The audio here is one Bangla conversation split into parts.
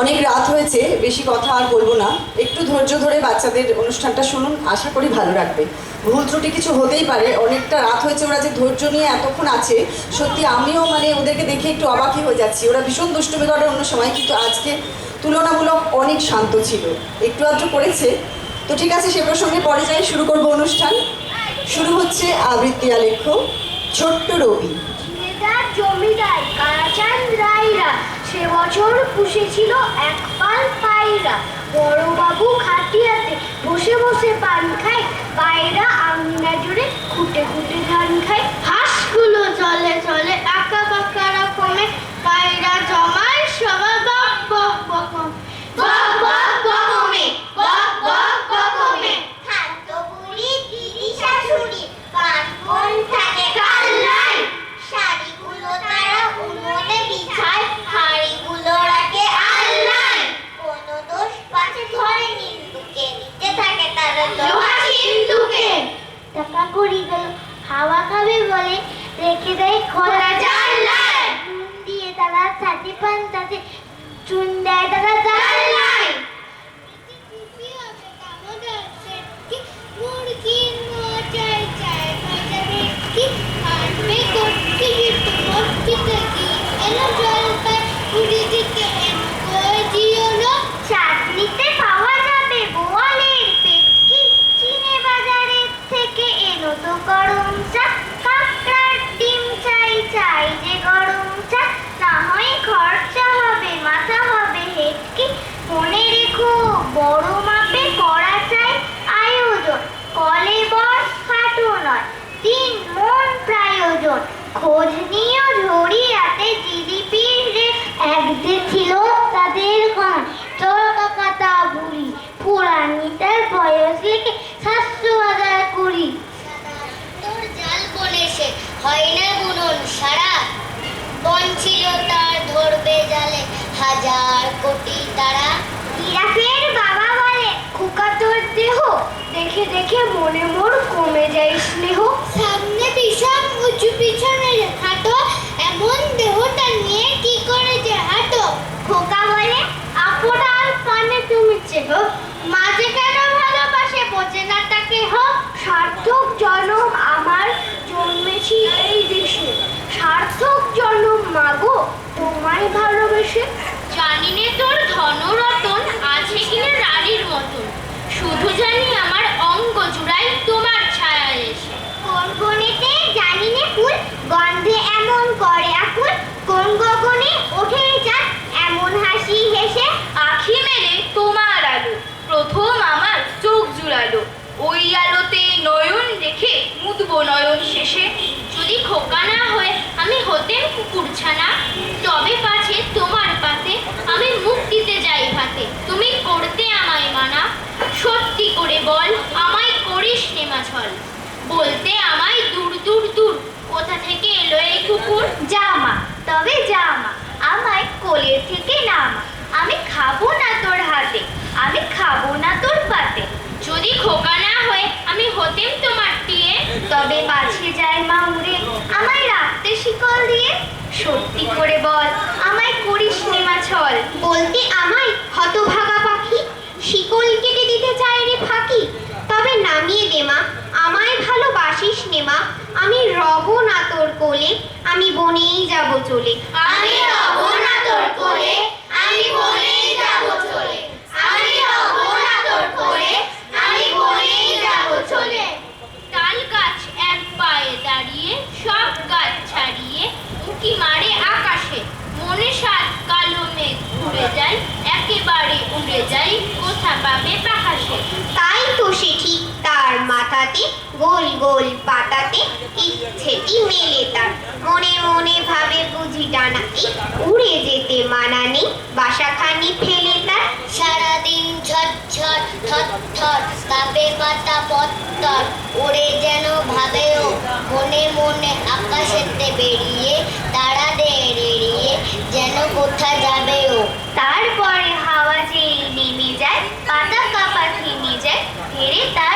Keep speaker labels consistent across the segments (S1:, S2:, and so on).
S1: অনেক রাত হয়েছে, বেশি কথা আর বলব না। একটু ধৈর্য ধরে বাচ্চাদের অনুষ্ঠানটা শুনুন, আশা করি ভালো রাখবে ভুল ত্রুটি কিছু হতেই পারে, অনেকটা রাত হয়েছে ওরা যে ধৈর্য নিয়ে এতক্ষণ আছে, সত্যি আমিও মানে ওদেরকে দেখে একটু অবাকই হয়ে যাচ্ছি। ওরা ভীষণ দুষ্টুমি করে অন্য সময়, কিন্তু আজকে তুলনামূলক অনেক শান্ত ছিল। একটু আধটু করেছে। তো ঠিক আছে, সে প্রসঙ্গে পরে যাই, শুরু করব অনুষ্ঠান। শুরু হচ্ছে আবৃত্তি আলেখ্য, ছোট্ট রবি।
S2: জমিদার সে বছর পুষেছিল এক পাল পায়রা। বড়বাবু খাটিয়াতে বসে বসে পান খায়, পায়রা আঙিনা জুড়ে খুঁটে খুঁটে ধান খায়। হাঁসগুলো চলে চলে আঁকা বাঁকা রকমে পায়রা জমায় সবার বক বক বকম বক বক বকমে বক বক বকমে
S3: খাদ্য বুড়ি দিদি শাশুড়ি পাঁচ বোন থাকে কাল্লাই শাড়িগুলো তারা উনুনে বিছায় হাড়িগুলো রাখে আল্লায় কোনো দোষ পাশে ধরে নিন্দুকে নিচে থাকে তারা লোহা সিন্ধুকে টাকা করি গেল হাওয়া খাবে বলে রেখে দেয় খোলা জানলায় দিয়ে তারা ছাতি পান খোঁজ নিয়েও ঝরিয়াতে জিলিপির রে এক ছিল তাদের ঘন চরকা কাটা বুড়ি পুরানি তার বয়স লিখে সাতশো হাজার কুড়ি। তোর জাল বনে সে? হয় না বুনন সারা বন ছিল তার ধরবে জালে হাজার কোটি তারা। ইরাফের বাবা বলে খোকা তোর দেহ দেখে দেখে মনে মোর কমে যায় স্নেহ। সামনে পিছন উঁচু পিছনে হাঁটো এমন দেহটা নিয়ে কি করে যে হাঁটো? খোকা বলে আপনার পানে তুমি চেহ মাঝে কেন ভালোবাসে বোঝে না তাকে হোক সার্থক জনম আমার জন্মেছি এই দেশে। সার্থক জনম মাগো তোমায় ভালোবেসে।
S4: জানি নে তোর ধনরতন আছে কিনা রানীর মতন। শুধু জানি আমার অঙ্গ জুড়াই তোমার ছায়া এসে।
S3: কোন গণিতে জানি নে ফুল গন্ধে এমন করে আকুল কোন গগনে ওঠে চাঁদ এমন হাসি হেসে
S4: আখি মেরে তোমার আলো প্রথম আমার চোখ জুড়ালো। ওই আলোতে নয়ন রেখে মুদবো নয়ন শেষে। যদি খোকা না হয়ে আমি হতেন কুকুর ছানা তবে পাছে তোমার পাতে আমি মুখ দিতে যাই ভাতে তুমি করতে আমায় মানা সত্যি করে বল আমায় করিস নেমা ছল বলতে আমায় দূর দূর দূর এলো এই কুকুর
S3: জামা তবে জামা আমায় কোলের থেকে নামা। আমি খাব না তোর হাতে, আমি খাব না তোর পাতে।
S4: যদি খোকা না হয়ে, আমি হতেম তোমার টিয়ে
S3: তবে পাছে যায় মা উড়ে, আমায় রাখতে শিকল দিয়ে। সত্যি করে বল, আমায় করিস নেমা ছল। বলতে আমায় হতভাগা পাখি, শিকল কেটে দিতে চায় রে ফাঁকি। তবে নামিয়ে দে মা আমায় ভালোবাসিস নেমা আমি রব না তোর কোলে আমি বনেই যাব চলে
S4: আমি রব না তোর কোলে, আমি বনেই যাব চলে। আমি রব না তোর কোলে, আমি বনেই যাব চলে। তাল গাছ এক পায়ে দাঁড়িয়ে সব গাছ ছাড়িয়ে উঁকি মারে আকাশে মনে সাত কালো মেঘ উড়ে যায় একেবারে উড়ে যায় কোথা পাবে বাতাসে
S3: তাই তো সে ঠিক তার মাথাতে গোল গোল পাতাতে ইচ্ছেটি মেলে তার। মনে মনে ভাবে বুঝি ডানাতে, উড়ে যেতে মানা নেই, বাসাখানি ফেলে তার।
S2: সারাদিন ঝটঝট থর থর তাপে পাতা পত্তর, ওরে যেন ভাবেও। মনে মনে আকাশেতে বেরিয়ে তারাদের এড়িয়ে যেন কোথা যাবেও।
S3: তারপরে হাওয়া যেই নেমে যায়, পাতা কাপা থেমে যায় ফেরে তার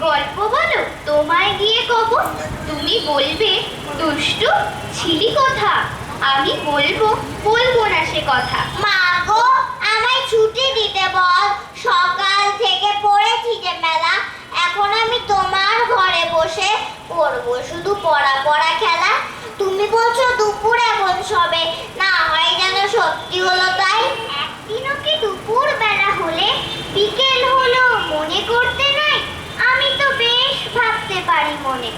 S4: গল্প বলো, তোমায় গিয়ে কব। তুমি বলবে, দুষ্টু, ছিলি কথা? আমি বলব বলব না সে কথা।
S3: মা গো, আমায় ছুটি দিতে বল। সকাল থেকে পড়েছি যে মেলা। এখন আমি তোমার ঘরে বসে পড়ব শুধু পড়া পড়া খেলা। তুমি বলছো দুপুর এখন সবে। না হয় যেন সত্যি হলো তাই। একদিনও কি দুপুর বেলা হলে, বিকেল হলো মনে করতে নাই? আমি তো বেশ ভাবতে পারি মনে।